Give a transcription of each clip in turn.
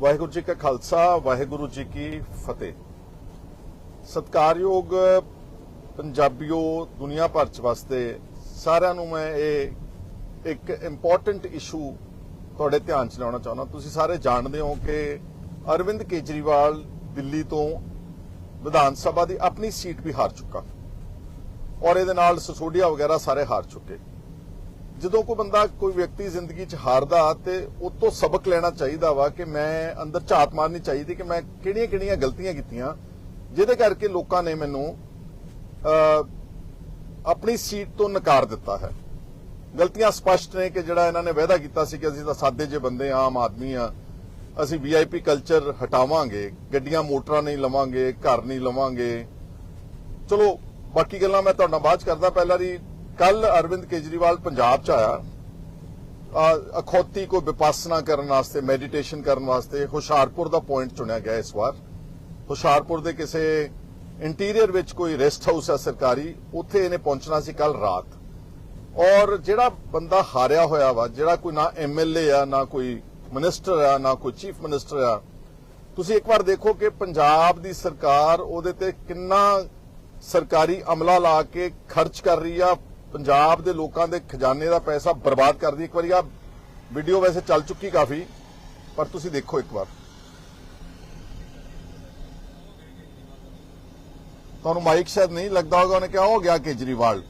ਵਾਹਿਗੁਰੂ ਜੀ ਕਾ ਖਾਲਸਾ, ਵਾਹਿਗੁਰੂ ਜੀ ਕੀ ਫਤਿਹ। ਸਤਕਾਰਯੋਗ ਪੰਜਾਬੀਓ, ਦੁਨੀਆ ਭਰ ਚ ਵਸਦੇ ਸਾਰਿਆਂ ਨੂੰ ਮੈਂ ਇਹ ਇੱਕ ਇੰਪੋਰਟੈਂਟ ਇਸ਼ੂ ਤੁਹਾਡੇ ਧਿਆਨ ਚ ਲਿਆਉਣਾ ਚਾਹੁੰਦਾ। ਤੁਸੀਂ ਸਾਰੇ ਜਾਣਦੇ ਹੋ ਕਿ ਅਰਵਿੰਦ ਕੇਜਰੀਵਾਲ ਦਿੱਲੀ ਤੋਂ ਵਿਧਾਨ ਸਭਾ ਦੀ ਆਪਣੀ ਸੀਟ ਵੀ ਹਾਰ ਚੁੱਕਾ। ਔਰ ਇਹਦੇ ਨਾਲ ਸਸੋਡੀਆ ਵਗੈਰਾ ਸਾਰੇ ਹਾਰ ਚੁੱਕੇ। ਜਦੋਂ ਕੋਈ ਬੰਦਾ ਕੋਈ ਵਿਅਕਤੀ ਜ਼ਿੰਦਗੀ 'ਚ ਹਾਰਦਾ ਤੇ ਉਹ ਤੋਂ ਸਬਕ ਲੈਣਾ ਚਾਹੀਦਾ ਵਾ ਕਿ ਮੈਂ ਅੰਦਰ ਝਾਤ ਮਾਰਨੀ ਚਾਹੀਦੀ ਕਿ ਮੈਂ ਕਿਹੜੀਆਂ-ਕਿਹੜੀਆਂ ਗਲਤੀਆਂ ਕੀਤੀਆਂ ਜਿਹਦੇ ਕਰਕੇ ਲੋਕਾਂ ਨੇ ਮੈਨੂੰ ਆਪਣੀ ਸੀਟ ਤੋਂ ਨਕਾਰ ਦਿੱਤਾ ਹੈ। ਗਲਤੀਆਂ ਸਪਸ਼ਟ ਨੇ ਕਿ ਜਿਹੜਾ ਇਹਨਾਂ ਨੇ ਵਾਅਦਾ ਕੀਤਾ ਸੀ ਕਿ ਅਸੀਂ ਤਾਂ ਸਾਦੇ ਜਿਹੇ ਬੰਦੇ ਆ, ਆਮ ਆਦਮੀ ਆ ਅਸੀਂ ਵੀਆਈਪੀ ਕਲਚਰ ਹਟਾਵਾਂਗੇ ਗੱਡੀਆਂ ਮੋਟਰਾਂ ਨਹੀਂ ਲਵਾਂਗੇ ਘਰ ਨਹੀਂ ਲਵਾਂਗੇ। ਚਲੋ ਬਾਕੀ ਗੱਲਾਂ ਮੈਂ ਤੁਹਾਡੇ ਨਾਲ ਬਾਅਦ 'ਚ ਕਰਦਾ ਪਹਿਲਾਂ ਦੀ ਕੱਲ ਅਰਵਿੰਦ ਕੇਜਰੀਵਾਲ ਪੰਜਾਬ ਚ ਆਇਆ। ਅਖੌਤੀ ਕੋ ਵਿਪਾਸਨਾ ਕਰਨ ਵਾਸਤੇ ਮੈਡੀਟੇਸ਼ਨ ਕਰਨ ਵਾਸਤੇ ਹੁਸ਼ਿਆਰਪੁਰ ਦਾ ਪੁਆਇੰਟ ਚੁਣਿਆ ਗਿਆ ਇਸ ਵਾਰ। ਹੁਸ਼ਿਆਰਪੁਰ ਦੇ ਕਿਸੇ ਇੰਟੀਰੀਅਰ ਵਿੱਚ ਕੋਈ ਰੈਸਟ ਹਾਊਸ ਹੈ ਸਰਕਾਰੀ, ਉੱਥੇ ਇਹਨੇ ਪਹੁੰਚਣਾ ਸੀ ਕੱਲ ਰਾਤ। ਔਰ ਜਿਹੜਾ ਬੰਦਾ ਹਾਰਿਆ ਹੋਇਆ ਵਾ, ਜਿਹੜਾ ਕੋਈ ਨਾ ਐਮਐਲਏ ਆ, ਨਾ ਕੋਈ ਮਿਨਿਸਟਰ ਆ, ਨਾ ਕੋਈ ਚੀਫ ਮਿਨਿਸਟਰ ਆ, ਤੁਸੀਂ ਇੱਕ ਵਾਰ ਦੇਖੋ ਕਿ ਪੰਜਾਬ ਦੀ ਸਰਕਾਰ ਉਹਦੇ ਤੇ ਕਿੰਨਾ ਸਰਕਾਰੀ ਅਮਲਾ ਲਾ ਕੇ ਖਰਚ ਕਰ ਰਹੀ ਆ ਪੰਜਾਬ ਦੇ ਲੋਕਾਂ ਦੇ ਖਜ਼ਾਨੇ ਦਾ ਪੈਸਾ ਬਰਬਾਦ ਕਰਦੀ ਇੱਕ ਵਾਰੀ ਆ ਵੀਡੀਓ ਵੈਸੇ ਚੱਲ ਚੁੱਕੀ ਕਾਫੀ, ਪਰ ਤੁਸੀਂ ਦੇਖੋ ਇੱਕ ਵਾਰ। ਤੁਹਾਨੂੰ ਮਾਈਕ ਸ਼ਾਇਦ ਨਹੀਂ ਲੱਗਦਾ ਹੋਗਾ ਉਹਨੇ ਕਿਹਾ, ਹੋ ਗਿਆ ਕੇਜਰੀਵਾਲ।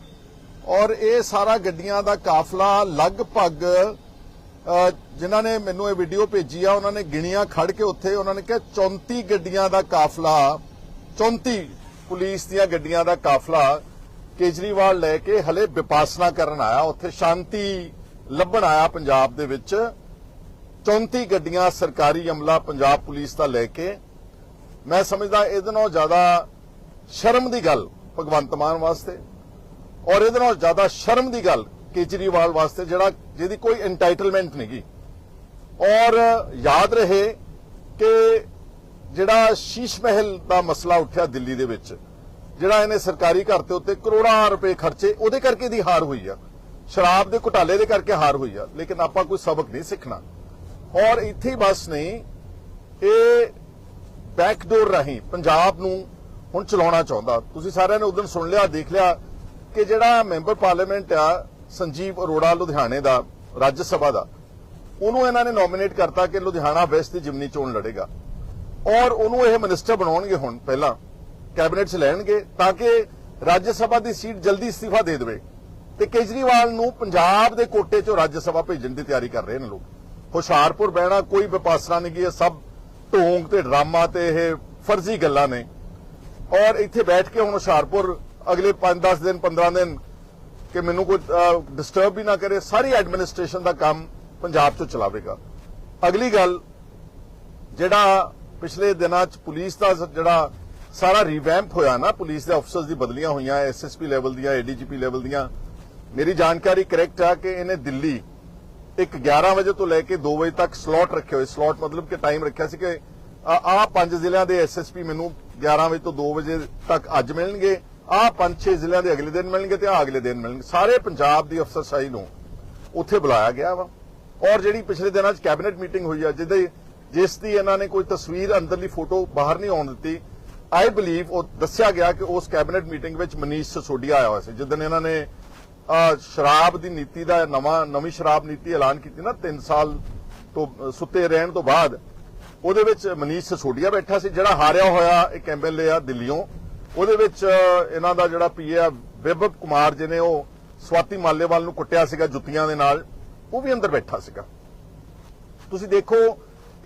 ਔਰ ਇਹ ਸਾਰਾ ਗੱਡੀਆਂ ਦਾ ਕਾਫਲਾ ਲਗਭਗ ਜਿਨ੍ਹਾਂ ਨੇ ਮੈਨੂੰ ਇਹ ਵੀਡੀਓ ਭੇਜੀ ਆ, ਉਹਨਾਂ ਨੇ ਗਿਣੀਆਂ ਖੜ ਕੇ ਉੱਥੇ ਉਹਨਾਂ ਨੇ ਕਿਹਾ 34 ਗੱਡੀਆਂ ਦਾ ਕਾਫਲਾ 34 ਪੁਲਿਸ ਦੀਆਂ ਗੱਡੀਆਂ ਦਾ ਕਾਫਲਾ ਕੇਜਰੀਵਾਲ ਲੈ ਕੇ ਹਲੇ ਵਿਪਾਸਨਾ ਕਰਨ ਆਇਆ, ਉੱਥੇ ਸ਼ਾਂਤੀ ਲੱਭਣ ਆਇਆ ਪੰਜਾਬ ਦੇ ਵਿੱਚ। 34 ਗੱਡੀਆਂ ਸਰਕਾਰੀ ਅਮਲਾ ਪੰਜਾਬ ਪੁਲਿਸ ਦਾ ਲੈ ਕੇ। ਮੈਂ ਸਮਝਦਾ ਇਹਦੇ ਨਾਲੋਂ ਜ਼ਿਆਦਾ ਸ਼ਰਮ ਦੀ ਗੱਲ ਭਗਵੰਤ ਮਾਨ ਵਾਸਤੇ ਔਰ ਇਹਦੇ ਨਾਲ ਜ਼ਿਆਦਾ ਸ਼ਰਮ ਦੀ ਗੱਲ ਕੇਜਰੀਵਾਲ ਵਾਸਤੇ, ਜਿਹੜਾ ਜਿਹਦੀ ਕੋਈ ਐਂਟਾਈਟਲਮੈਂਟ ਨਹੀਂਗੀ ਔਰ ਯਾਦ ਰਹੇ ਕਿ ਜਿਹੜਾ ਸ਼ੀਸ਼ ਮਹਿਲ ਦਾ ਮਸਲਾ ਉੱਠਿਆ ਦਿੱਲੀ ਦੇ ਵਿੱਚ ਜਿਹੜਾ ਇਹਨੇ ਸਰਕਾਰੀ ਘਰ ਤੇ ਉੱਤੇ ਕਰੋੜਾਂ ਰੁਪਏ ਖਰਚੇ ਉਹਦੇ ਕਰਕੇ ਦੀ ਹਾਰ ਹੋਈ ਆ। ਸ਼ਰਾਬ ਦੇ ਘੁਟਾਲੇ ਦੇ ਕਰਕੇ ਹਾਰ ਹੋਈ ਆ, ਲੇਕਿਨ ਆਪਾਂ ਕੋਈ ਸਬਕ ਨਹੀਂ ਸਿੱਖਣਾ। ਔਰ ਇੱਥੇ ਬਸ ਨਹੀਂ ਇਹ ਬੈਕਡੋਰ ਰਾਹੀਂ ਪੰਜਾਬ ਨੂੰ ਹੁਣ ਚਲਾਉਣਾ ਚਾਹੁੰਦਾ। ਤੁਸੀਂ ਸਾਰਿਆਂ ਨੇ ਉਦੋਂ ਸੁਣ ਲਿਆ, ਦੇਖ ਲਿਆ ਕਿ ਜਿਹੜਾ ਮੈਂਬਰ ਪਾਰਲੀਮੈਂਟ ਆ, ਸੰਜੀਵ ਅਰੋੜਾ ਲੁਧਿਆਣੇ ਦਾ, ਰਾਜ ਸਭਾ ਦਾ, ਉਹਨੂੰ ਇਹਨਾਂ ਨੇ ਨੋਮੀਨੇਟ ਕਰਤਾ ਕਿ ਲੁਧਿਆਣਾ ਵੈਸਟ ਦੀ ਜਿਮਨੀ ਚੋਣ ਲੜੇਗਾ। ਔਰ ਉਹਨੂੰ ਇਹ ਮਿਨਿਸਟਰ ਬਣਾਉਣਗੇ ਹੁਣ ਪਹਿਲਾਂ। ਕੈਬਨਿਟ 'ਚ ਲੈਣਗੇ ਤਾਂ ਕਿ ਰਾਜ ਸਭਾ ਦੀ ਸੀਟ ਜਲਦੀ ਅਸਤੀਫਾ ਦੇ ਦੇਵੇ। ਤੇ ਕੇਜਰੀਵਾਲ ਨੂੰ ਪੰਜਾਬ ਦੇ ਕੋਟੇ 'ਚੋਂ ਰਾਜ ਸਭਾ ਭੇਜਣ ਦੀ ਤਿਆਰੀ ਕਰ ਰਹੇ ਨੇ ਲੋਕ। ਹੁਸ਼ਿਆਰਪੁਰ, ਬਹਿਣਾ ਕੋਈ ਵਿਪਾਸਨਾ ਨਹੀਂ ਗੀ ਸਭ ਢੋਂਗ ਤੇ ਡਰਾਮਾ ਤੇ ਇਹ ਫਰਜ਼ੀ ਗੱਲਾਂ ਨੇ। ਔਰ ਇੱਥੇ ਬੈਠ ਕੇ ਹੁਣ ਹੁਸ਼ਿਆਰਪੁਰ ਅਗਲੇ 5-10 ਦਿਨ 15 ਦਿਨ ਕਿ ਮੈਨੂੰ ਕੋਈ ਡਿਸਟਰਬ ਵੀ ਨਾ ਕਰੇ, ਸਾਰੀ ਐਡਮਿਨਿਸਟ੍ਰੇਸ਼ਨ ਦਾ ਕੰਮ ਪੰਜਾਬ ਤੋਂ ਚਲਾਵੇਗਾ। ਅਗਲੀ ਗੱਲ, ਜਿਹੜਾ ਪਿਛਲੇ ਦਿਨਾਂ 'ਚ ਪੁਲਿਸ ਦਾ ਜਿਹੜਾ ਸਾਰਾ ਰੀਵੈਂਪ ਹੋਇਆ ਨਾ, ਪੁਲਿਸ ਦੇ ਅਫਸਰਸ ਦੀ ਬਦਲੀਆਂ ਹੋਈਆਂ ਐਸਐਸਪੀ ਲੈਵਲ ਦੀਆਂ ਏਡੀਜੀਪੀ ਲੈਵਲ ਦੀਆਂ। ਮੇਰੀ ਜਾਣਕਾਰੀ ਕਰੈਕਟ ਆ ਕਿ ਇਹਨੇ ਦਿੱਲੀ ਇੱਕ 11 ਵਜੇ ਤੋਂ ਲੈ ਕੇ 2 ਵਜੇ ਤੱਕ ਸਲੋਟ ਰੱਖੇ ਹੋਏ। ਸਲੋਟ ਮਤਲਬ ਕਿ ਟਾਈਮ ਰੱਖਿਆ ਸੀ ਕਿ ਆ ਪੰਜ ਜ਼ਿਲ੍ਹਿਆਂ ਦੇ ਐਸਐਸਪੀ ਮੈਨੂੰ 11 ਵਜੇ ਤੋਂ 2 ਵਜੇ ਤੱਕ ਅੱਜ ਮਿਲਣਗੇ, ਆ ਪੰਜ ਛੇ ਜ਼ਿਲ੍ਹਿਆਂ ਦੇ ਅਗਲੇ ਦਿਨ ਮਿਲਣਗੇ ਤੇ ਆ ਅਗਲੇ ਦਿਨ ਮਿਲਣਗੇ। ਸਾਰੇ ਪੰਜਾਬ ਦੀ ਅਫਸਰਸ਼ਾਹੀ ਨੂੰ ਉੱਥੇ ਬੁਲਾਇਆ ਗਿਆ ਵਾ। ਔਰ ਜਿਹੜੀ ਪਿਛਲੇ ਦਿਨਾਂ 'ਚ ਕੈਬਨਿਟ ਮੀਟਿੰਗ ਹੋਈ ਆ, ਜਿਹਦੇ ਜਿਸ ਦੀ ਇਹਨਾਂ ਨੇ ਕੋਈ ਤਸਵੀਰ ਅੰਦਰਲੀ ਫੋਟੋ ਬਾਹਰ ਨਹੀਂ ਆਉਣ ਦਿੱਤੀ ਆਈ ਬਲੀਵ ਉਹ ਦੱਸਿਆ ਗਿਆ ਕਿ ਉਸ ਕੈਬਨਿਟ ਮੀਟਿੰਗ ਵਿੱਚ ਮਨੀਸ਼ ਸਸੋਡੀਆ ਆਇਆ ਹੋਇਆ ਸੀ। ਜਿੱਦਨ ਇਹਨਾਂ ਨੇ ਸ਼ਰਾਬ ਦੀ ਨੀਤੀ ਦਾ ਨਵਾਂ, ਨਵੀਂ ਸ਼ਰਾਬ ਨੀਤੀ ਐਲਾਨ ਕੀਤੀ ਨਾ 3 ਸਾਲ ਤੋਂ ਸੁੱਤੇ ਰਹਿਣ ਤੋਂ ਬਾਅਦ, ਉਹਦੇ ਵਿੱਚ ਮਨੀਸ਼ ਸਸੋਡੀਆ ਬੈਠਾ ਸੀ, ਜਿਹੜਾ ਹਾਰਿਆ ਹੋਇਆ ਇੱਕ ਐਮਐਲਏ ਆ ਦਿੱਲੀੋਂ। ਉਹਦੇ ਵਿੱਚ ਇਹਨਾਂ ਦਾ ਜਿਹੜਾ ਪੀਏ ਆ ਵਿਭਵ ਕੁਮਾਰ ਜਿਹਨੇ ਉਹ ਸਵਾਤੀ ਮਾਲੇਵਾਲ ਨੂੰ ਕੁੱਟਿਆ ਸੀਗਾ ਜੁੱਤੀਆਂ ਦੇ ਨਾਲ। ਉਹ ਵੀ ਅੰਦਰ ਬੈਠਾ ਸੀਗਾ। ਤੁਸੀਂ ਦੇਖੋ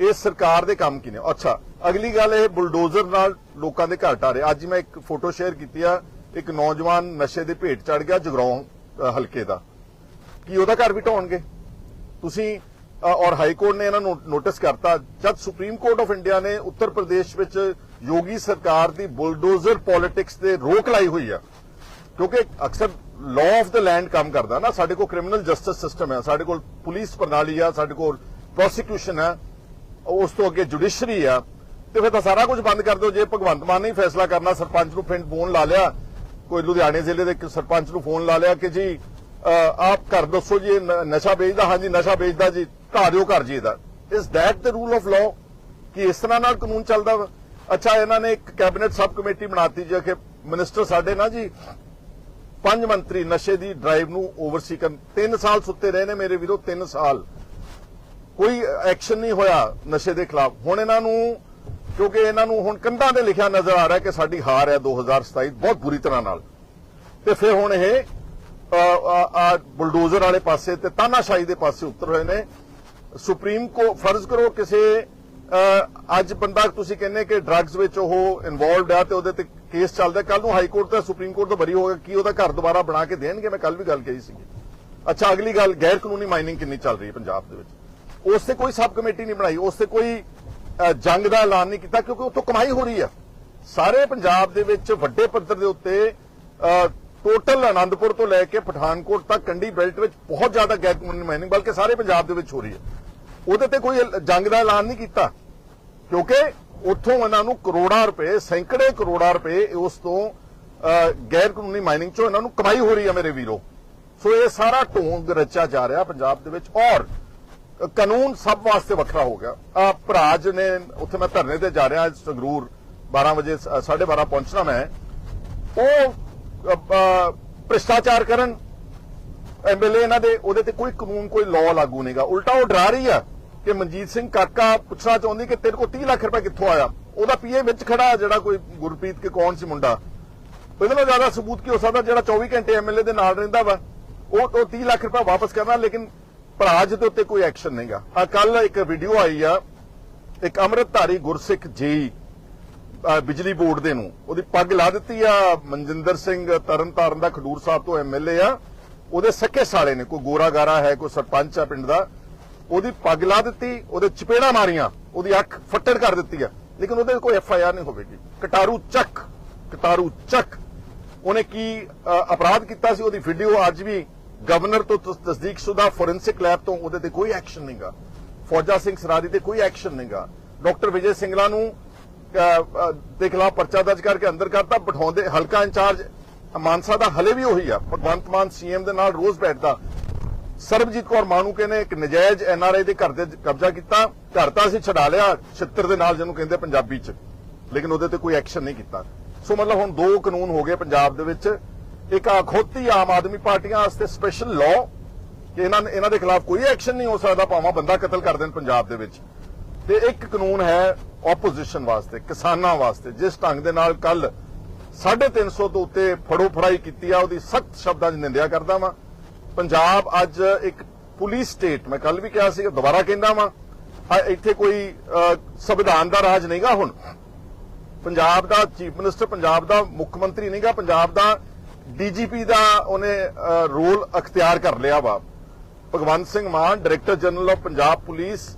ਇਹ ਸਰਕਾਰ ਦੇ ਕੰਮ ਕੀ ਨੇ ਅੱਛਾ, ਅਗਲੀ ਗੱਲ ਇਹ ਬੁਲਡੋਜ਼ਰ ਨਾਲ ਲੋਕਾਂ ਦੇ ਘਰ ਢਾ ਅੱਜ ਮੈਂ ਇੱਕ ਫੋਟੋ ਸ਼ੇਅਰ ਕੀਤੀ ਆ। ਇੱਕ ਨੌਜਵਾਨ ਨਸ਼ੇ ਦੇ ਭੇਟ ਚੜ ਗਿਆ ਜਗਰਾਉਂ ਹਲਕੇ ਦਾ। ਕੀ ਉਹਦਾ ਘਰ ਵੀ ਢਾਉਣਗੇ? ਤੁਸੀਂ ਔਰ ਹਾਈ ਕੋਰਟ ਨੇ ਇਹਨਾਂ ਨੂੰ ਨੋਟਿਸ ਕਰਤਾ, ਜਦ ਸੁਪਰੀਮ ਕੋਰਟ ਆਫ ਇੰਡੀਆ ਨੇ ਉੱਤਰ ਪ੍ਰਦੇਸ਼ ਵਿੱਚ ਯੋਗੀ ਸਰਕਾਰ ਦੀ ਬੁਲਡੋਜ਼ਰ ਪੋਲਿਟਿਕਸ ਤੇ ਰੋਕ ਲਾਈ ਹੋਈ ਆ। ਕਿਉਂਕਿ ਅਕਸਰ ਲਾਅ ਆਫ ਦ ਲੈਂਡ ਕੰਮ ਕਰਦਾ ਨਾ, ਸਾਡੇ ਕੋਲ ਕ੍ਰਿਮੀਨਲ ਜਸਟਿਸ ਸਿਸਟਮ ਹੈ, ਸਾਡੇ ਕੋਲ ਪੁਲਿਸ ਪ੍ਰਣਾਲੀ ਆ, ਸਾਡੇ ਕੋਲ ਪ੍ਰੋਸੀਕਿਊਸ਼ਨ ਹੈ। ਉਸ ਤੋਂ ਅੱਗੇ ਜੁਡੀਸ਼ਰੀ ਆ, ਤੇ ਫਿਰ ਤਾਂ ਸਾਰਾ ਕੁਝ ਬੰਦ ਕਰ ਦਿਓ। ਜੇ ਭਗਵੰਤ ਮਾਨ ਨੇ ਹੀ ਫੈਸਲਾ ਕਰਨਾ, ਸਰਪੰਚ ਨੂੰ ਪਿੰਡ ਫੋਨ ਲਾ ਲਿਆ, ਕੋਈ ਲੁਧਿਆਣੇ ਜ਼ਿਲ੍ਹੇ ਦੇ ਸਰਪੰਚ ਨੂੰ ਫੋਨ ਲਾ ਲਿਆ ਕਿ ਜੀ ਆਪ ਘਰ ਦੱਸੋ ਜੀ ਨਸ਼ਾ ਵੇਚਦਾ, ਹਾਂਜੀ, ਨਸ਼ਾ ਵੇਚਦਾ ਜੀ ਢਾ ਦਿਓ ਘਰ ਜੀ ਦਾ ਇਸ that the rule of law ਕਿ ਇਸ ਤਰ੍ਹਾਂ ਨਾਲ ਕਾਨੂੰਨ ਚੱਲਦਾ ਵਾ? ਅੱਛਾ, ਇਹਨਾਂ ਨੇ ਇੱਕ ਕੈਬਨਿਟ ਸਬ ਕਮੇਟੀ ਬਣਾਤੀ ਜੇ ਕਿ ਮਿਨਿਸਟਰ ਸਾਡੇ ਨਾ ਜੀ, ਪੰਜ ਮੰਤਰੀ ਨਸ਼ੇ ਦੀ ਡਰਾਈਵ ਨੂੰ ਓਵਰਸੀ ਕਰਨ। 3 ਸਾਲ ਸੁੱਤੇ ਰਹੇ ਨੇ ਮੇਰੇ ਵੀਰੋ 3 ਸਾਲ। ਕੋਈ ਐਕਸ਼ਨ ਨਹੀਂ ਹੋਇਆ ਨਸ਼ੇ ਦੇ ਖਿਲਾਫ। ਹੁਣ ਇਹਨਾਂ ਨੂੰ ਕਿਉਂਕਿ ਇਹਨਾਂ ਨੂੰ ਹੁਣ ਕੰਧਾਂ ਤੇ ਲਿਖਿਆ ਨਜ਼ਰ ਆ ਰਿਹਾ ਕਿ ਸਾਡੀ ਹਾਰ ਹੈ 2027 ਬਹੁਤ ਬੁਰੀ ਤਰ੍ਹਾਂ ਨਾਲ। ਤੇ ਫਿਰ ਹੁਣ ਇਹ ਅ, ਬੁਲਡੋਜ਼ਰ ਵਾਲੇ ਪਾਸੇ ਤੇ ਤਾਨਾਸ਼ਾਹੀ ਦੇ ਪਾਸੇ ਉਤਰ ਹੋਏ ਨੇ। ਸੁਪਰੀਮ ਕੋ ਫਰਜ਼ ਕਰੋ ਕਿਸੇ ਅੱਜ ਬੰਦਾ ਤੁਸੀਂ ਕਹਿੰਦੇ ਕਿ ਡਰੱਗਸ ਵਿੱਚ ਉਹ ਇਨਵੋਲਵਡ ਆ ਤੇ ਉਹਦੇ ਤੇ ਕੇਸ ਚੱਲਦਾ ਕੱਲ ਨੂੰ ਹਾਈ ਕੋਰਟ ਤੇ ਸੁਪਰੀਮ ਕੋਰਟ ਤੋਂ ਬਰੀ ਹੋਗਾ ਕੀ ਉਹਦਾ ਘਰ ਦੁਬਾਰਾ ਬਣਾ ਕੇ ਦੇਣਗੇ? ਮੈਂ ਕੱਲ ਵੀ ਗੱਲ ਕਹੀ ਸੀਗੀ। ਅੱਛਾ ਅਗਲੀ ਗੱਲ ਗੈਰ ਕਾਨੂੰਨੀ ਮਾਈਨਿੰਗ ਕਿੰਨੀ ਚੱਲ ਰਹੀ ਹੈ ਪੰਜਾਬ ਦੇ ਵਿੱਚ? ਉਸ ਤੇ ਕੋਈ ਸਬ ਕਮੇਟੀ ਨਹੀਂ ਬਣਾਈ, ਉਸ ਤੇ ਕੋਈ ਜੰਗ ਦਾ ਐਲਾਨ ਨਹੀਂ ਕੀਤਾ ਕਿਉਂਕਿ ਉੱਥੋਂ ਕਮਾਈ ਹੋ ਰਹੀ ਆ। ਸਾਰੇ ਪੰਜਾਬ ਦੇ ਵਿੱਚ ਵੱਡੇ ਪੱਧਰ ਦੇ ਉੱਤੇ ਟੋਟਲ ਆਨੰਦਪੁਰ ਤੋਂ ਲੈ ਕੇ ਪਠਾਨਕੋਟ ਤੱਕ ਕੰਡੀ ਬੈਲਟ ਵਿੱਚ ਬਹੁਤ ਜ਼ਿਆਦਾ ਗੈਰ ਕਾਨੂੰਨੀ ਮਾਈਨਿੰਗ ਬਲਕਿ ਸਾਰੇ ਪੰਜਾਬ ਦੇ ਵਿੱਚ ਹੋ ਰਹੀ ਹੈ ਉਹਦੇ ਤੇ ਕੋਈ ਜੰਗ ਦਾ ਐਲਾਨ ਨਹੀਂ ਕੀਤਾ, ਕਿਉਂਕਿ ਉੱਥੋਂ ਇਹਨਾਂ ਨੂੰ ਕਰੋੜਾਂ ਰੁਪਏ, ਸੈਂਕੜੇ ਕਰੋੜਾਂ ਰੁਪਏ ਉਸ ਤੋਂ ਗੈਰ ਕਾਨੂੰਨੀ ਮਾਈਨਿੰਗ ਚੋਂ ਇਹਨਾਂ ਨੂੰ ਕਮਾਈ ਹੋ ਰਹੀ ਹੈ ਮੇਰੇ ਵੀਰੋ। ਸੋ ਇਹ ਸਾਰਾ ਢੋਂਗ ਰਚਿਆ ਜਾ ਰਿਹਾ ਪੰਜਾਬ ਦੇ ਵਿੱਚ। ਔਰ ਕਾਨੂੰਨ ਸਭ ਵਾਸਤੇ ਵੱਖਰਾ ਹੋ ਗਿਆ। ਆ ਭਰਾਜ ਨੇ ਉੱਥੇ ਮੈਂ ਧਰਨੇ ਤੇ ਜਾ ਰਿਹਾ ਸੰਗਰੂਰ 12 ਵਜੇ 12:30 ਪਹੁੰਚਣਾ ਮੈਂ ਉਹ ਅ, ਅ, ਭ੍ਰਿਸ਼ਟਾਚਾਰ ਕਰਨ ਐਮਐਲਏ ਇਹਨਾਂ ਦੇ ਉਹਦੇ ਤੇ ਕੋਈ ਕਾਨੂੰਨ ਕੋਈ ਲਾਅ ਲਾਗੂ ਨਹੀਂਗਾ ਉਲਟਾ ਉਹ ਡਰਾ ਰਹੀ ਆ ਕਿ ਮਨਜੀਤ ਸਿੰਘ ਕਾਕਾ ਪੁੱਛਣਾ ਚਾਹੁੰਦੀ ਕਿ ਤੇਰੇ ਕੋਲ 30 ਲੱਖ ਰੁਪਏ ਕਿੱਥੋਂ ਆਇਆ? ਉਹਦਾ ਪੀਏ ਵਿੱਚ ਖੜਾ ਜਿਹੜਾ ਕੋਈ ਗੁਰਪ੍ਰੀਤ ਕੇ ਕੌਣ ਸੀ ਮੁੰਡਾ। ਉਹਦੇ ਨਾਲੋਂ ਜ਼ਿਆਦਾ ਸਬੂਤ ਕੀ ਹੋ ਸਕਦਾ ਜਿਹੜਾ 24 ਘੰਟੇ ਐਮਐਲਏ ਦੇ ਨਾਲ ਰਹਿੰਦਾ ਵਾ? ਉਹ ਉਹ 30 ਲੱਖ ਰੁਪਏ ਵਾਪਸ ਕਰਨਾ ਲੇਕਿਨ ਭਰਾਜ ਦੇ ਉੱਤੇ ਕੋਈ ਐਕਸ਼ਨ ਨਹੀਂਗਾ ਆ ਕੱਲ ਇੱਕ ਵੀਡੀਓ ਆਈ ਆ, ਇੱਕ ਅੰਮ੍ਰਿਤਧਾਰੀ ਗੁਰਸਿੱਖ ਜੀ ਬਿਜਲੀ ਬੋਰਡ ਦੇ ਨੂੰ। ਉਹਦੀ ਪੱਗ ਲਾ ਦਿੱਤੀ ਆ, ਮਨਜਿੰਦਰ ਸਿੰਘ ਤਰਨਤਾਰਨ ਦਾ ਖਡੂਰ ਸਾਹਿਬ ਤੋਂ ਐਮਐਲਏ ਆ। ਉਹਦੇ ਸੱਕੇ ਸਾਲੇ ਨੇ, ਕੋਈ ਗੋਰਾ ਗਾਰਾ ਹੈ, ਕੋਈ ਸਰਪੰਚ ਆ ਪਿੰਡ ਦਾ। ਉਹਦੀ ਪੱਗ ਲਾ ਦਿੱਤੀ, ਉਹਦੇ ਚਪੇੜਾ ਮਾਰੀਆਂ, ਉਹਦੀ ਅੱਖ ਫੱਟੜ ਕਰ ਦਿੱਤੀ ਆ। ਲੇਕਿਨ ਉਹਦੇ ਕੋਈ ਐਫ ਆਈ ਆਰ ਨਹੀਂ ਹੋਵੇਗੀ। ਕਟਾਰੂ ਚੱਕ ਕਟਾਰੂ ਚੱਕ। ਉਹਨੇ ਕੀ ਅਪਰਾਧ ਕੀਤਾ ਸੀ, ਉਹਦੀ ਵੀਡੀਓ ਅੱਜ ਵੀ ਗਵਰਨਰ ਤੋਂ ਤਸ- ਤਸਦੀਕਸ਼ੁਦਾ ਫੋਰੈਂਸਿਕ ਲੈਬ ਤੋਂ ਉਹਦੇ ਤੇ ਕੋਈ ਐਕਸ਼ਨ ਨਹੀਂਗਾ। ਫੌਜਾ ਸਿੰਘ ਸਰਾਰੀ ਤੇ ਕੋਈ ਐਕਸ਼ਨ ਨਹੀਂਗਾ। ਡਾਕਟਰ ਵਿਜੇ ਸਿੰਗਲਾ ਨੂੰ ਦੇ ਖਿਲਾਫ ਪਰਚਾ ਦਰਜ ਕਰਕੇ ਅੰਦਰ ਕਰਤਾ, ਬਿਠਾਉਂਦੇ ਹਲਕਾ ਇੰਚਾਰਜ, ਮਾਨਸਾ ਦਾ ਹਲੇ ਵੀ ਉਹੀ ਆ। ਭਗਵੰਤ ਮਾਨ ਸੀਐਮ ਦੇ ਨਾਲ ਰੋਜ਼ ਬੈਠਦਾ। ਸਰਬਜੀਤ ਕੌਰ ਮਾਨੂਕੇ ਨੇ ਇੱਕ ਨਜਾਇਜ਼ ਐਨਆਰਆਈ ਦੇ ਘਰ ਤੇ ਕਬਜ਼ਾ ਕੀਤਾ। ਘਰ ਤਾਂ ਅਸੀਂ ਛਡਾ ਲਿਆ, ਛਿੱਤਰ ਦੇ ਨਾਲ ਜਿਹਨੂੰ ਕਹਿੰਦੇ ਪੰਜਾਬੀ ਚ। ਲੇਕਿਨ ਉਹਦੇ ਤੇ ਕੋਈ ਐਕਸ਼ਨ ਨਹੀਂ ਕੀਤਾ। ਸੋ ਮਤਲਬ ਹੁਣ ਦੋ ਕਾਨੂੰਨ ਹੋ ਗਏ ਪੰਜਾਬ ਦੇ ਵਿੱਚ। ਇੱਕ ਅਖੋਤੀ ਆਮ ਆਦਮੀ ਪਾਰਟੀਆਂ ਵਾਸਤੇ ਸਪੈਸ਼ਲ ਲਾਅ ਕਿ ਇਹਨਾਂ ਇਹਨਾਂ ਦੇ ਖਿਲਾਫ ਕੋਈ ਐਕਸ਼ਨ ਨਹੀਂ ਹੋ ਸਕਦਾ, ਭਾਵੇਂ ਬੰਦਾ ਕਤਲ ਕਰ ਦੇਣ ਪੰਜਾਬ ਦੇ ਵਿੱਚ। ਤੇ ਇੱਕ ਕਾਨੂੰਨ ਹੈ ਆਪੋਜੀਸ਼ਨ ਵਾਸਤੇ, ਕਿਸਾਨਾਂ ਵਾਸਤੇ। ਜਿਸ ਢੰਗ ਦੇ ਨਾਲ ਕੱਲ 350 ਤੋਂ ਉੱਤੇ ਫੜੋ ਫੜਾਈ ਕੀਤੀ ਆ, ਉਹਦੀ ਸਖਤ ਸ਼ਬਦਾਂ 'ਚ ਨਿੰਦਿਆ ਕਰਦਾ ਵਾਂ। ਪੰਜਾਬ ਅੱਜ ਇੱਕ ਪੁਲਿਸ ਸਟੇਟ ਮੈਂ ਕੱਲ ਵੀ ਕਿਹਾ ਸੀ, ਦੁਬਾਰਾ ਕਹਿੰਦਾ ਵਾਂ। ਇੱਥੇ ਕੋਈ ਸੰਵਿਧਾਨ ਦਾ ਰਾਜ ਨਹੀਂਗਾ ਹੁਣ। ਪੰਜਾਬ ਦਾ ਚੀਫ ਮਿਨਿਸਟਰ ਪੰਜਾਬ ਦਾ ਮੁੱਖ ਮੰਤਰੀ ਨਹੀਂਗਾ, ਪੰਜਾਬ ਦਾ ਡੀਜੀਪੀ ਦਾ ਉਹਨੇ ਰੋਲ ਅਖਤਿਆਰ ਕਰ ਲਿਆ ਵਾ। Bhagwant Singh Mann, director general of Punjab police,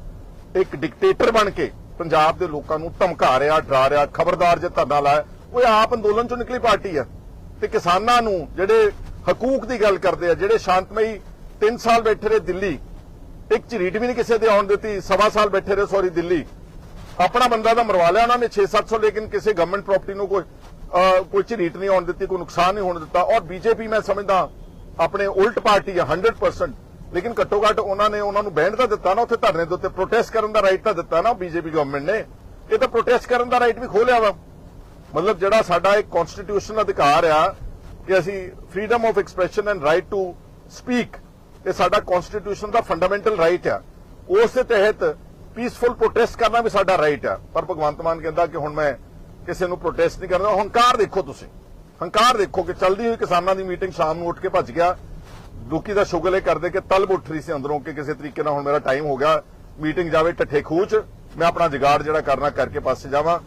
ਇੱਕ ਡਿਕਟੇਟਰ ਬਣ ਕੇ ਪੰਜਾਬ ਦੇ ਲੋਕਾਂ ਨੂੰ ਧਮਕਾ ਰਿਹਾ, ਡਰਾ ਰਿਹਾ, ਖਬਰਦਾਰ ਜੇ ਧਰਨਾ ਲਾਇਆ। ਉਹ ਆਪ ਅੰਦੋਲਨ ਚੋਂ ਨਿਕਲੀ ਪਾਰਟੀ ਆ। ਤੇ ਕਿਸਾਨਾਂ ਨੂੰ ਜਿਹੜੇ ਹਕੂਕ ਦੀ ਗੱਲ ਕਰਦੇ ਆ, ਜਿਹੜੇ ਸ਼ਾਂਤਮਈ 3 ਸਾਲ ਬੈਠੇ ਰਹੇ ਦਿੱਲੀ, ਇੱਕ ਝਰੀਟ ਵੀ ਨਹੀਂ ਕਿਸੇ ਦੇ ਆਉਣ ਦਿੱਤੀ, ਸਵਾ ਸਾਲ ਬੈਠੇ ਰਹੇ ਸੌਰੀ ਦਿੱਲੀ। ਆਪਣਾ ਬੰਦਾ ਤਾਂ ਮਰਵਾ ਲਿਆ ਉਹਨਾਂ ਨੇ 6-700 ਲੇਕਿਨ ਕਿਸੇ ਗਵਰਨਮੈਂਟ ਪ੍ਰਾਪਰਟੀ ਨੂੰ ਕੋਈ ਕੋਈ ਝਰੀਟ ਨਹੀਂ ਹੋਣ ਦਿੱਤੀ, ਕੋਈ ਨੁਕਸਾਨ ਨਹੀਂ ਹੋਣ ਦਿੱਤਾ। ਔਰ ਬੀਜੇਪੀ ਮੈਂ ਸਮਝਦਾ, ਆਪਣੇ ਉਲਟ ਪਾਰਟੀ ਆ 100% ਲੇਕਿਨ ਘੱਟੋ ਘੱਟ ਉਹਨਾਂ ਨੇ ਉਹਨਾਂ ਨੂੰ ਬੈਂਡ ਤਾਂ ਦਿੱਤਾ ਨਾ, ਉੱਥੇ ਧਰਨੇ ਦੇ ਉੱਤੇ ਪ੍ਰੋਟੈਸਟ ਕਰਨ ਦਾ ਰਾਈਟ ਤਾਂ ਦਿੱਤਾ ਨਾ ਬੀਜੇਪੀ ਗਵਰਨਮੈਂਟ ਨੇ। ਇਹ ਤਾਂ ਪ੍ਰੋਟੈਸਟ ਕਰਨ ਦਾ ਰਾਈਟ ਵੀ ਖੋਲਿਆ ਵਾ। ਮਤਲਬ ਜਿਹੜਾ ਸਾਡਾ ਇੱਕ ਕਨਸਟੀਟਿਊਸ਼ਨ ਅਧਿਕਾਰ ਆ ਕਿ ਅਸੀਂ freedom of expression and right to speak ਇਹ ਸਾਡਾ ਕਨਸਟੀਟਿਊਸ਼ਨ ਦਾ ਫੰਡਾਮੈਂਟਲ ਰਾਈਟ ਆ। ਉਸ ਦੇ ਤਹਿਤ ਪੀਸਫੁਲ ਪ੍ਰੋਟੈਸਟ ਕਰਨਾ ਵੀ ਸਾਡਾ ਰਾਈਟ ਆ। ਪਰ ਭਗਵੰਤ ਮਾਨ ਕਹਿੰਦਾ ਕਿ ਹੁਣ ਮੈਂ ਕਿਸੇ ਨੂੰ ਪ੍ਰੋਟੈਸਟ ਨਹੀਂ ਕਰਨਾ। ਹੰਕਾਰ ਦੇਖੋ ਤੁਸੀਂ। ਹੰਕਾਰ ਦੇਖੋ ਕਿ ਚਲਦੀ ਹੋਈ ਕਿਸਾਨਾਂ ਦੀ ਮੀਟਿੰਗ ਸ਼ਾਮ ਨੂੰ ਉੱਠ ਕੇ ਭੱਜ ਗਿਆ। ਦੁਖੀ ਦਾ ਸ਼ੁਗਲ ਇਹ ਕਰਦੇ ਕਿ ਤਲਬ ਉੱਠ ਰਹੀ ਸੀ ਅੰਦਰੋਂ ਕਿ ਕਿਸੇ ਤਰੀਕੇ ਨਾਲ ਹੁਣ ਮੇਰਾ ਟਾਈਮ ਹੋ ਗਿਆ। ਮੀਟਿੰਗ ਜਾਵੇ ਟੱਠੇ ਖੂਚ। ਮੈਂ ਆਪਣਾ ਜੁਗਾੜ ਜਿਹੜਾ ਕਰਨਾ ਕਰਕੇ ਪਾਸੇ ਜਾਵਾਂ।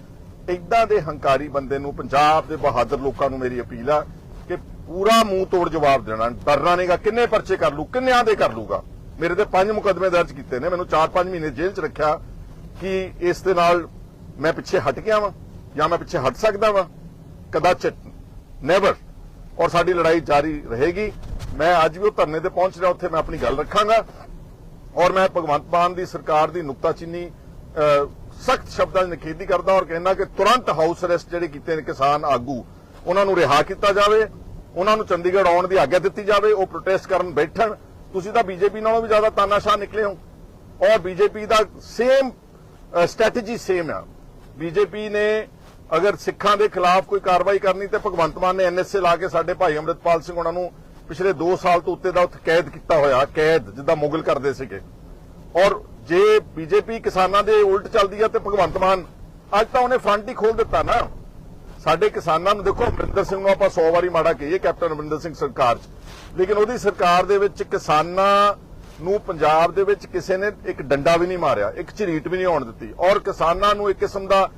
ਇਦਾਂ ਦੇ ਹੰਕਾਰੀ ਬੰਦੇ ਨੂੰ ਪੰਜਾਬ ਦੇ ਬਹਾਦਰ ਲੋਕਾਂ ਨੂੰ ਮੇਰੀ ਅਪੀਲ ਆ ਕਿ ਪੂਰਾ ਮੂੰਹ ਤੋੜ ਜਵਾਬ ਦੇਣਾ। ਡਰਨਾ ਨਹੀਂਗਾ ਕਿੰਨੇ ਪਰਚੇ ਕਰ ਲੂ ਕਿੰਨਿਆਂ ਦੇ ਕਰ ਲੂਗਾ ਮੇਰੇ ਤੇ ਪੰਜ ਮੁਕੱਦਮੇ ਦਰਜ ਕੀਤੇ ਨੇ। ਮੈਨੂੰ 4-5 ਮਹੀਨੇ ਜੇਲ੍ਹ 'ਚ ਰੱਖਿਆ ਕਿ ਇਸ ਦੇ ਨਾਲ ਮੈਂ ਪਿੱਛੇ ਹਟ ਗਿਆ ਵਾਂ। ਜਾਂ ਮੈਂ ਪਿੱਛੇ ਹਟ ਸਕਦਾ ਵਾਂ? ਕਦਾਚਿਤ। ਨੈਵਰ ਔਰ ਸਾਡੀ ਲੜਾਈ ਜਾਰੀ ਰਹੇਗੀ। ਮੈਂ ਅੱਜ ਵੀ ਉਹ ਧਰਨੇ ਤੇ ਪਹੁੰਚ ਰਿਹਾ, ਉੱਥੇ ਮੈਂ ਆਪਣੀ ਗੱਲ ਰੱਖਾਂਗਾ। ਔਰ ਮੈਂ ਭਗਵੰਤ ਮਾਨ ਦੀ ਸਰਕਾਰ ਦੀ ਨੁਕਤਾਚੀਨੀ ਸਖਤ ਸ਼ਬਦਾਂ ਦੀ ਨਿਖੇਧੀ ਕਰਦਾ ਔਰ ਕਹਿੰਦਾ ਕਿ ਤੁਰੰਤ ਹਾਊਸ ਅਰੈਸਟ ਜਿਹੜੇ ਕੀਤੇ ਨੇ ਕਿਸਾਨ ਆਗੂ, ਉਹਨਾਂ ਨੂੰ ਰਿਹਾ ਕੀਤਾ ਜਾਵੇ। ਉਹਨਾਂ ਨੂੰ ਚੰਡੀਗੜ੍ਹ ਆਉਣ ਦੀ ਆਗਿਆ ਦਿੱਤੀ ਜਾਵੇ, ਉਹ ਪ੍ਰੋਟੈਸਟ ਕਰਨ ਬੈਠਣ। ਤੁਸੀਂ ਤਾਂ ਬੀਜੇਪੀ ਨਾਲੋਂ ਵੀ ਜ਼ਿਆਦਾ ਤਾਨਾਸ਼ਾਹ ਨਿਕਲੇ ਹੋ। ਔਰ ਬੀਜੇਪੀ ਦਾ ਸੇਮ ਸਟ੍ਰੈਟਜੀ ਸੇਮ ਆ। ਬੀਜੇਪੀ ਨੇ ਅਗਰ ਸਿੱਖਾਂ ਦੇ ਖਿਲਾਫ ਕੋਈ ਕਾਰਵਾਈ ਕਰਨੀ ਤੇ ਭਗਵੰਤ ਮਾਨ ਨੇ ਐਨਐਸਏ ਲਾ ਕੇ ਸਾਡੇ ਭਾਈ ਅੰਮ੍ਰਿਤਪਾਲ ਸਿੰਘ ਉਹਨਾਂ ਨੂੰ ਪਿਛਲੇ 2 ਸਾਲ ਤੋਂ ਉੱਤੇ ਦਾ ਉੱਥੇ ਕੈਦ ਕੀਤਾ ਹੋਇਆ, ਕੈਦ ਜਿੱਦਾਂ ਮੁਗਲ ਕਰਦੇ ਸੀਗੇ। ਔਰ ਜੇ ਬੀਜੇਪੀ ਕਿਸਾਨਾਂ ਦੇ ਉਲਟ ਚੱਲਦੀ ਆ ਤੇ ਭਗਵੰਤ ਮਾਨ, ਅੱਜ ਤਾਂ ਉਹਨੇ ਫਰੰਟ ਹੀ ਖੋਲ ਦਿੱਤਾ ਨਾ। ਸਾਡੇ ਕਿਸਾਨਾਂ ਨੂੰ ਦੇਖੋ, ਅਮਰਿੰਦਰ ਸਿੰਘ ਨੂੰ ਆਪਾਂ 100 ਵਾਰੀ ਮਾੜਾ ਕਹੀਏ, ਕੈਪਟਨ ਅਮਰਿੰਦਰ ਸਿੰਘ ਸਰਕਾਰ 'ਚ। ਲੇਕਿਨ ਉਹਦੀ ਸਰਕਾਰ ਦੇ ਵਿੱਚ ਕਿਸਾਨਾਂ ਨੂੰ ਪੰਜਾਬ ਦੇ ਵਿੱਚ ਕਿਸੇ ਨੇ ਇੱਕ ਡੰਡਾ ਵੀ ਨਹੀਂ ਮਾਰਿਆ, ਇੱਕ ਝਰੀਟ ਵੀ ਨਹੀਂ ਆਉਣ ਦਿੱਤੀ। ਔਰ ਕਿਸਾਨਾਂ ਨੂੰ ਇੱਕ ਕਿਸਮ ਦਾ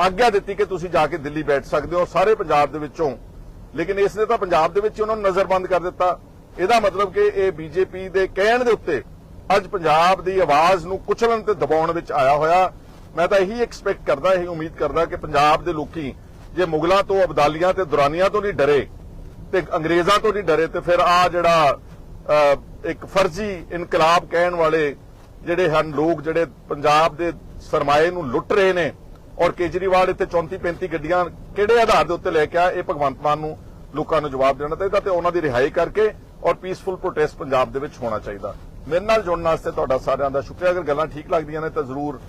ਆਗਿਆ ਦਿੱਤੀ ਕਿ ਤੁਸੀਂ ਜਾ ਕੇ ਦਿੱਲੀ ਬੈਠ ਸਕਦੇ ਹੋ, ਸਾਰੇ ਪੰਜਾਬ ਦੇ ਵਿੱਚੋਂ। ਲੇਕਿਨ ਇਸ ਨੇ ਤਾਂ ਪੰਜਾਬ ਦੇ ਵਿੱਚ ਉਹਨਾਂ ਨੂੰ ਨਜ਼ਰਬੰਦ ਕਰ ਦਿੱਤਾ। ਇਹਦਾ ਮਤਲਬ ਕਿ ਇਹ ਬੀਜੇਪੀ ਦੇ ਕਹਿਣ ਦੇ ਉੱਤੇ ਅੱਜ ਪੰਜਾਬ ਦੀ ਆਵਾਜ਼ ਨੂੰ ਕੁਚਲਣ ਤੇ ਦਬਾਉਣ ਵਿੱਚ ਆਇਆ ਹੋਇਆ। ਮੈਂ ਤਾਂ ਇਹੀ ਐਕਸਪੈਕਟ ਕਰਦਾ, ਇਹੀ ਉਮੀਦ ਕਰਦਾ ਕਿ ਪੰਜਾਬ ਦੇ ਲੋਕੀ ਜੇ ਮੁਗਲਾਂ ਤੋਂ, ਅਬਦਾਲੀਆਂ ਤੇ ਦੁਰਾਨੀਆਂ ਤੋਂ ਨਹੀਂ ਡਰੇ ਤੇ ਅੰਗਰੇਜ਼ਾਂ ਤੋਂ ਨਹੀਂ ਡਰੇ ਤੇ ਫਿਰ ਆ ਜਿਹੜਾ ਇੱਕ ਫਰਜ਼ੀ ਇਨਕਲਾਬ ਕਹਿਣ ਵਾਲੇ ਜਿਹੜੇ ਹਨ, ਲੋਕ ਜਿਹੜੇ ਪੰਜਾਬ ਦੇ ਸਰਮਾਏ ਨੂੰ ਲੁੱਟ ਰਹੇ ਨੇ ਔਰ ਕੇਜਰੀਵਾਲ ਇੱਥੇ 34 35 ਗੱਡੀਆਂ ਕਿਹੜੇ ਆਧਾਰ ਦੇ ਉੱਤੇ ਲੈ ਕੇ ਆ ਇਹ ਭਗਵੰਤ ਮਾਨ ਨੂੰ ਲੋਕਾਂ ਨੂੰ ਜਵਾਬ ਦੇਣਾ ਚਾਹੀਦਾ ਤੇ ਉਹਨਾਂ ਦੀ ਰਿਹਾਈ ਕਰਕੇ ਔਰ ਪੀਸਫੁਲ ਪ੍ਰੋਟੈਸਟ ਪੰਜਾਬ ਦੇ ਵਿੱਚ ਹੋਣਾ ਚਾਹੀਦਾ। ਮੇਰੇ ਨਾਲ ਜੁੜਨ ਵਾਸਤੇ ਤੁਹਾਡਾ ਸਾਰਿਆਂ ਦਾ ਸ਼ੁਕਰੀਆ। ਅਗਰ ਗੱਲਾਂ ਠੀਕ ਲੱਗਦੀਆਂ ਨੇ ਤਾਂ ਜ਼ਰੂਰ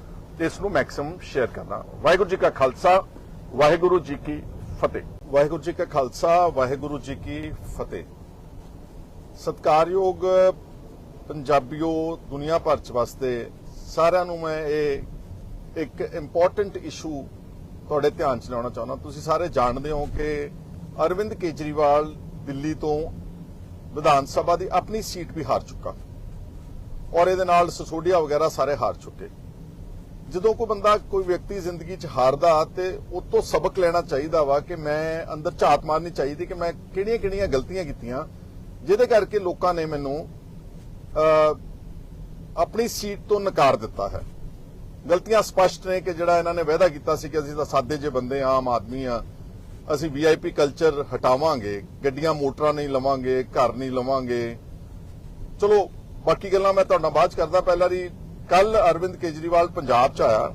ਇਸ ਨੂੰ ਮੈਕਸਿਮਮ ਸ਼ੇਅਰ ਕਰਨਾ। ਵਾਹਿਗੁਰੂ ਜੀ ਕਾ ਖਾਲਸਾ, ਵਾਹਿਗੁਰੂ ਜੀ ਕੀ ਫਤਿਹ। ਵਾਹਿਗੁਰੂ ਜੀ ਕਾ ਖਾਲਸਾ, ਵਾਹਿਗੁਰੂ ਜੀ ਕੀ ਫਤਿਹ। ਸਤਕਾਰਯੋਗ ਪੰਜਾਬੀਓ, ਦੁਨੀਆ ਭਰ ਚ ਵਾਸਤੇ ਸਾਰਿਆਂ ਨੂੰ ਮੈਂ ਇਹ ਇੱਕ ਇੰਪੋਰਟੈਂਟ ਇਸ਼ੂ ਤੁਹਾਡੇ ਧਿਆਨ ਚ ਲਿਆਉਣਾ ਚਾਹੁੰਦਾ। ਤੁਸੀਂ ਸਾਰੇ ਜਾਣਦੇ ਹੋ ਕਿ ਅਰਵਿੰਦ ਕੇਜਰੀਵਾਲ ਦਿੱਲੀ ਤੋਂ ਵਿਧਾਨ ਸਭਾ ਦੀ ਆਪਣੀ ਸੀਟ ਵੀ ਹਾਰ ਚੁੱਕਾ। ਔਰ ਇਹਦੇ ਨਾਲ ਸਸੋਡੀਆ ਵਗੈਰਾ ਸਾਰੇ ਹਾਰ ਚੁੱਕੇ। ਜਦੋਂ ਕੋਈ ਬੰਦਾ ਕੋਈ ਵਿਅਕਤੀ ਜ਼ਿੰਦਗੀ 'ਚ ਹਾਰਦਾ ਤੇ ਉਹ ਤੋਂ ਸਬਕ ਲੈਣਾ ਚਾਹੀਦਾ ਵਾ ਕਿ ਮੈਂ ਅੰਦਰ ਝਾਤ ਮਾਰਨੀ ਚਾਹੀਦੀ ਕਿ ਮੈਂ ਕਿਹੜੀਆਂ-ਕਿਹੜੀਆਂ ਗਲਤੀਆਂ ਕੀਤੀਆਂ ਜਿਹਦੇ ਕਰਕੇ ਲੋਕਾਂ ਨੇ ਮੈਨੂੰ ਅਹ, ਆਪਣੀ ਸੀਟ ਤੋਂ ਨਕਾਰ ਦਿੱਤਾ ਹੈ। ਗਲਤੀਆਂ ਸਪਸ਼ਟ ਨੇ ਕਿ ਜਿਹੜਾ ਇਹਨਾਂ ਨੇ ਵਾਅਦਾ ਕੀਤਾ ਸੀ ਕਿ ਅਸੀਂ ਤਾਂ ਸਾਦੇ ਜਿਹੇ ਬੰਦੇ ਹਾਂ, ਆਮ ਆਦਮੀ ਆ ਅਸੀਂ ਵੀਆਈਪੀ ਕਲਚਰ ਹਟਾਵਾਂਗੇ ਗੱਡੀਆਂ ਮੋਟਰਾਂ ਨਹੀਂ ਲਵਾਂਗੇ ਘਰ ਨਹੀਂ ਲਵਾਂਗੇ। ਚਲੋ ਬਾਕੀ ਗੱਲਾਂ ਮੈਂ ਤੁਹਾਡਾ ਬਾਅਦ 'ਚ ਕਰਦਾ। ਪਹਿਲਾਂ ਦੀ ਕੱਲ ਅਰਵਿੰਦ ਕੇਜਰੀਵਾਲ ਪੰਜਾਬ ਚ ਆਇਆ।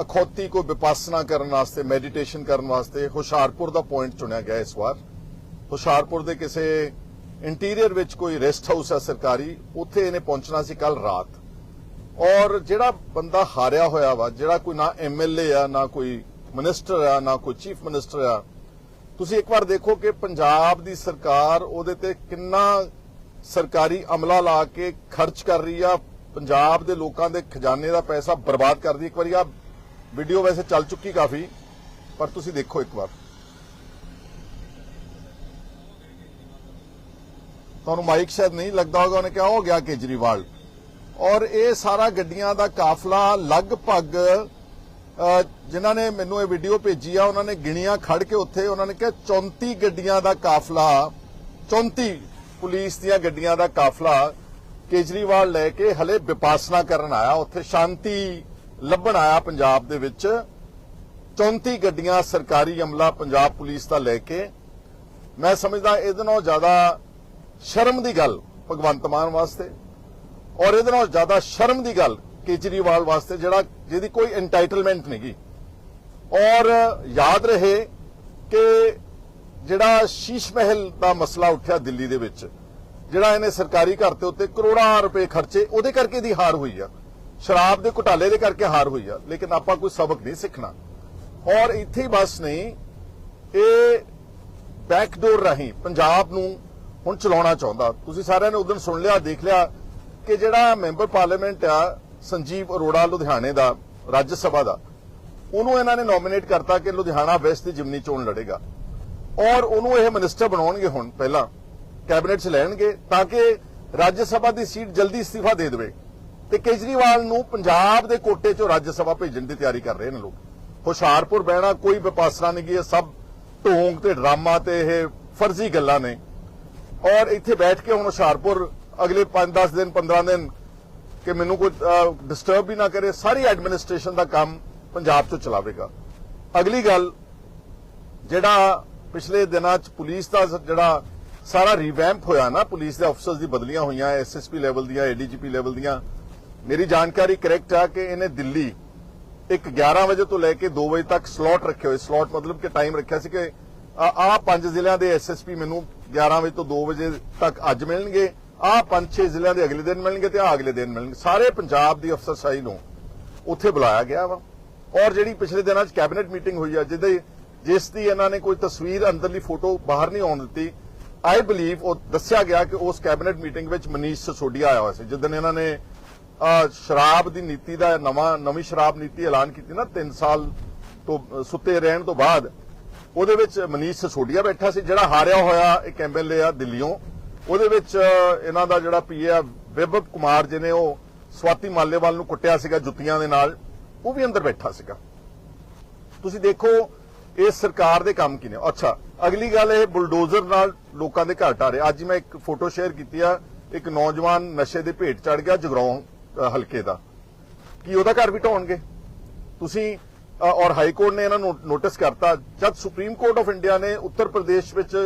ਅਖੌਤੀ ਕੋਈ ਵਿਪਾਸਨਾ ਕਰਨ ਵਾਸਤੇ ਮੈਡੀਟੇਸ਼ਨ ਕਰਨ ਵਾਸਤੇ ਹੁਸ਼ਿਆਰਪੁਰ ਦਾ ਪੁਆਇੰਟ ਚੁਣਿਆ ਗਿਆ ਇਸ ਵਾਰ। ਹੁਸ਼ਿਆਰਪੁਰ ਦੇ ਕਿਸੇ ਇੰਟੀਰੀਅਰ ਵਿੱਚ ਕੋਈ ਰੈਸਟ ਹਾਊਸ ਹੈ ਸਰਕਾਰੀ ਉੱਥੇ ਇਹਨੇ ਪਹੁੰਚਣਾ ਸੀ ਕੱਲ ਰਾਤ। ਔਰ ਜਿਹੜਾ ਬੰਦਾ ਹਾਰਿਆ ਹੋਇਆ ਵਾ, ਜਿਹੜਾ ਕੋਈ ਨਾ ਐਮਐਲਏ ਆ, ਨਾ ਕੋਈ ਮਿਨਿਸਟਰ ਆ, ਨਾ ਕੋਈ ਚੀਫ ਮਿਨਿਸਟਰ ਆ, ਤੁਸੀਂ ਇੱਕ ਵਾਰ ਦੇਖੋ ਕਿ ਪੰਜਾਬ ਦੀ ਸਰਕਾਰ ਉਹਦੇ ਤੇ ਕਿੰਨਾ ਸਰਕਾਰੀ ਅਮਲਾ ਲਾ ਕੇ ਖਰਚ ਕਰ ਰਹੀ ਆ, ਪੰਜਾਬ ਦੇ ਲੋਕਾਂ ਦੇ ਖਜ਼ਾਨੇ ਦਾ ਪੈਸਾ ਬਰਬਾਦ ਕਰਦੀ ਇੱਕ ਵਾਰੀ ਆ ਵੀਡੀਓ ਵੈਸੇ ਚੱਲ ਚੁੱਕੀ ਕਾਫੀ, ਪਰ ਤੁਸੀਂ ਦੇਖੋ ਇੱਕ ਵਾਰ। ਤੁਹਾਨੂੰ ਮਾਈਕ ਸ਼ਾਇਦ ਨਹੀਂ ਲੱਗਦਾ ਹੋਗਾ ਉਹਨੇ ਕਿਹਾ ਹੋ ਗਿਆ ਕੇਜਰੀਵਾਲ। ਔਰ ਇਹ ਸਾਰਾ ਗੱਡੀਆਂ ਦਾ ਕਾਫਲਾ ਲਗਭਗ ਜਿਨ੍ਹਾਂ ਨੇ ਮੈਨੂੰ ਇਹ ਵੀਡੀਓ ਭੇਜੀ ਆ, ਉਹਨਾਂ ਨੇ ਗਿਣੀਆਂ ਖੜ ਕੇ ਉੱਥੇ ਉਹਨਾਂ ਨੇ ਕਿਹਾ 34 ਗੱਡੀਆਂ ਦਾ ਕਾਫਲਾ 34 ਪੁਲਿਸ ਦੀਆਂ ਗੱਡੀਆਂ ਦਾ ਕਾਫਲਾ ਕੇਜਰੀਵਾਲ ਲੈ ਕੇ ਹਲੇ ਵਿਪਾਸਨਾ ਕਰਨ ਆਇਆ, ਉੱਥੇ ਸ਼ਾਂਤੀ ਲੱਭਣ ਆਇਆ ਪੰਜਾਬ ਦੇ ਵਿੱਚ। 34 ਗੱਡੀਆਂ ਸਰਕਾਰੀ ਅਮਲਾ ਪੰਜਾਬ ਪੁਲਿਸ ਦਾ ਲੈ ਕੇ। ਮੈਂ ਸਮਝਦਾ ਇਹਦੇ ਨਾਲੋਂ ਜ਼ਿਆਦਾ ਸ਼ਰਮ ਦੀ ਗੱਲ ਭਗਵੰਤ ਮਾਨ ਵਾਸਤੇ। ਔਰ ਇਹਦੇ ਨਾਲ ਜ਼ਿਆਦਾ ਸ਼ਰਮ ਦੀ ਗੱਲ ਕੇਜਰੀਵਾਲ ਵਾਸਤੇ, ਜਿਹੜਾ ਜਿਹਦੀ ਕੋਈ ਐਂਟਾਈਟਲਮੈਂਟ ਨਹੀਂਗੀ ਔਰ ਯਾਦ ਰਹੇ ਕਿ ਜਿਹੜਾ ਸ਼ੀਸ਼ ਮਹਿਲ ਦਾ ਮਸਲਾ ਉੱਠਿਆ ਦਿੱਲੀ ਦੇ ਵਿੱਚ, ਜਿਹੜਾ ਇਹਨੇ ਸਰਕਾਰੀ ਘਰ ਤੇ ਉੱਤੇ ਕਰੋੜਾਂ ਰੁਪਏ ਖਰਚੇ, ਉਹਦੇ ਕਰਕੇ ਦੀ ਹਾਰ ਹੋਈ ਆ। ਸ਼ਰਾਬ ਦੇ ਘੁਟਾਲੇ ਦੇ ਕਰਕੇ ਹਾਰ ਹੋਈ ਆ, ਲੇਕਿਨ ਆਪਾਂ ਕੋਈ ਸਬਕ ਨਹੀਂ ਸਿੱਖਣਾ। ਔਰ ਇੱਥੇ ਹੀ ਬਸ ਨਹੀਂ, ਇਹ ਬੈਕਡੋਰ ਰਾਹੀਂ ਪੰਜਾਬ ਨੂੰ ਹੁਣ ਚਲਾਉਣਾ ਚਾਹੁੰਦਾ। ਤੁਸੀਂ ਸਾਰਿਆਂ ਨੇ ਉਦੋਂ ਸੁਣ ਲਿਆ, ਦੇਖ ਲਿਆ ਕਿ ਜਿਹੜਾ ਮੈਂਬਰ ਪਾਰਲੀਮੈਂਟ ਆ, ਸੰਜੀਵ ਅਰੋੜਾ ਲੁਧਿਆਣੇ ਦਾ, ਰਾਜ ਸਭਾ ਦਾ, ਉਹਨੂੰ ਇਹਨਾਂ ਨੇ ਨੋਮੀਨੇਟ ਕਰਤਾ ਕਿ ਲੁਧਿਆਣਾ ਵੈਸਟ ਦੀ ਜਿਮਨੀ ਚੋਣ ਲੜੇਗਾ। ਔਰ ਉਹਨੂੰ ਇਹ ਮਿਨਿਸਟਰ ਬਣਾਉਣਗੇ ਹੁਣ ਪਹਿਲਾਂ ਕੈਬਨਿਟ 'ਚ ਲੈਣਗੇ ਤਾਂ ਕਿ ਰਾਜ ਸਭਾ ਦੀ ਸੀਟ ਜਲਦੀ ਅਸਤੀਫਾ ਦੇ ਦੇਵੇ ਤੇ ਕੇਜਰੀਵਾਲ ਨੂੰ ਪੰਜਾਬ ਦੇ ਕੋਟੇ 'ਚੋਂ ਰਾਜ ਸਭਾ ਭੇਜਣ ਦੀ ਤਿਆਰੀ ਕਰ ਰਹੇ ਨੇ ਲੋਕ। ਹੁਸ਼ਿਆਰਪੁਰ ਬਹਿਣਾ ਕੋਈ ਵਿਪਾਸਨਾ ਨਹੀਂ ਗੀ, ਇਹ ਸਭ ਢੋਂਗ ਤੇ ਡਰਾਮਾ ਤੇ ਇਹ ਫਰਜ਼ੀ ਗੱਲਾਂ ਨੇ। ਔਰ ਇੱਥੇ ਬੈਠ ਕੇ ਹੁਣ ਹੁਸ਼ਿਆਰਪੁਰ ਅਗਲੇ 5-10 ਦਿਨ 15 ਦਿਨ ਕਿ ਮੈਨੂੰ ਕੋਈ ਡਿਸਟਰਬ ਵੀ ਨਾ ਕਰੇ, ਸਾਰੀ ਐਡਮਿਨਿਸਟ੍ਰੇਸ਼ਨ ਦਾ ਕੰਮ ਪੰਜਾਬ ਤੋਂ ਚਲਾਵੇਗਾ। ਅਗਲੀ ਗੱਲ, ਜਿਹੜਾ ਪਿਛਲੇ ਦਿਨਾਂ 'ਚ ਪੁਲਿਸ ਦਾ ਜਿਹੜਾ ਸਾਰਾ ਰੀਵੈਂਪ ਹੋਇਆ ਨਾ, ਪੁਲਿਸ ਦੇ ਅਫਸਰਸ ਦੀ ਬਦਲੀਆਂ ਹੋਈਆਂ ਐਸਐਸਪੀ ਲੈਵਲ ਦੀਆਂ ਏਡੀਜੀਪੀ ਲੈਵਲ ਦੀਆਂ, ਮੇਰੀ ਜਾਣਕਾਰੀ ਕਰੈਕਟ ਆ ਕਿ ਇਹਨੇ ਦਿੱਲੀ ਇੱਕ 11 ਵਜੇ ਤੋਂ ਲੈ ਕੇ 2 ਵਜੇ ਤੱਕ ਸਲੋਟ ਰੱਖੇ ਹੋਏ। ਸਲੋਟ ਮਤਲਬ ਕਿ ਟਾਈਮ ਰੱਖਿਆ ਸੀ ਕਿ ਆ, ਆਹ ਪੰਜ ਜ਼ਿਲ੍ਹਿਆਂ ਦੇ ਐਸਐਸਪੀ ਮੈਨੂੰ 11 ਵਜੇ ਤੋਂ 2 ਵਜੇ ਤੱਕ ਅੱਜ ਮਿਲਣਗੇ। ਆਹ ਪੰਜ ਛੇ ਜ਼ਿਲ੍ਹਿਆਂ ਦੇ ਅਗਲੇ ਦਿਨ ਮਿਲਣਗੇ ਤੇ ਆਹ ਅਗਲੇ ਦਿਨ ਮਿਲਣਗੇ। ਸਾਰੇ ਪੰਜਾਬ ਦੀ ਅਫਸਰਸ਼ਾਹੀ ਨੂੰ ਉੱਥੇ ਬੁਲਾਇਆ ਗਿਆ ਵਾ। ਔਰ ਜਿਹੜੀ ਪਿਛਲੇ ਦਿਨਾਂ 'ਚ ਕੈਬਨਿਟ ਮੀਟਿੰਗ ਹੋਈ ਆ, ਜਿਹਦੇ ਜਿਸ ਦੀ ਇਹਨਾਂ ਨੇ ਕੋਈ ਤਸਵੀਰ ਅੰਦਰਲੀ ਫੋਟੋ ਬਾਹਰ ਨਹੀਂ ਆਉਣ ਦਿੱਤੀ ਆਈ ਬਲੀਵ ਉਹ ਦੱਸਿਆ ਗਿਆ ਕਿ ਉਸ ਕੈਬਨਿਟ ਮੀਟਿੰਗ ਵਿੱਚ ਮਨੀਸ਼ ਸਸੋਡੀਆ ਆਇਆ ਹੋਇਆ ਸੀ ਜਿੱਦਣ ਇਹਨਾਂ ਨੇ ਸ਼ਰਾਬ ਦੀ ਨੀਤੀ ਦਾ ਨਵਾਂ, ਨਵੀਂ ਸ਼ਰਾਬ ਨੀਤੀ ਐਲਾਨ ਕੀਤੀ ਨਾ 3 ਸਾਲ ਤੋਂ ਸੁੱਤੇ ਰਹਿਣ ਤੋਂ ਬਾਅਦ, ਉਹਦੇ ਵਿੱਚ ਮਨੀਸ਼ ਸਸੋਡੀਆ ਬੈਠਾ ਸੀ, ਜਿਹੜਾ ਹਾਰਿਆ ਹੋਇਆ ਇੱਕ ਐਮਐਲਏ ਆ ਦਿੱਲੀੋਂ ਉਹਦੇ ਵਿੱਚ ਇਹਨਾਂ ਦਾ ਜਿਹੜਾ ਪੀਏ ਆ, ਵਿਭਵ ਕੁਮਾਰ ਜਿਹਨੇ ਉਹ ਸਵਾਤੀ ਮਾਲੇਵਾਲ ਨੂੰ ਕੁੱਟਿਆ ਸੀਗਾ ਜੁੱਤੀਆਂ ਦੇ ਨਾਲ, ਉਹ ਵੀ ਅੰਦਰ ਬੈਠਾ ਸੀਗਾ। ਤੁਸੀਂ ਦੇਖੋ, ਇਹ ਸਰਕਾਰ ਦੇ ਕੰਮ ਕੀ ਨੇ ਅੱਛਾ, ਅਗਲੀ ਗੱਲ ਇਹ ਬੁਲਡੋਜ਼ਰ ਨਾਲ ਲੋਕਾਂ ਦੇ ਘਰ ਢਾਰੇ ਅੱਜ ਮੈਂ ਇੱਕ ਫੋਟੋ ਸ਼ੇਅਰ ਕੀਤੀ ਆ, ਇੱਕ ਨੌਜਵਾਨ ਨਸ਼ੇ ਦੇ ਭੇਟ ਚੜ ਗਿਆ ਜਗਰਾਉਂ ਹਲਕੇ ਦਾ। ਕੀ ਉਹਦਾ ਘਰ ਵੀ ਢਾਉਣਗੇ? ਤੁਸੀਂ ਔਰ ਹਾਈ ਕੋਰਟ ਨੇ ਇਹਨਾਂ ਨੂੰ ਨੋਟਿਸ ਕਰਤਾ, ਜਦ ਸੁਪਰੀਮ ਕੋਰਟ ਆਫ ਇੰਡੀਆ ਨੇ ਉੱਤਰ ਪ੍ਰਦੇਸ਼ ਵਿੱਚ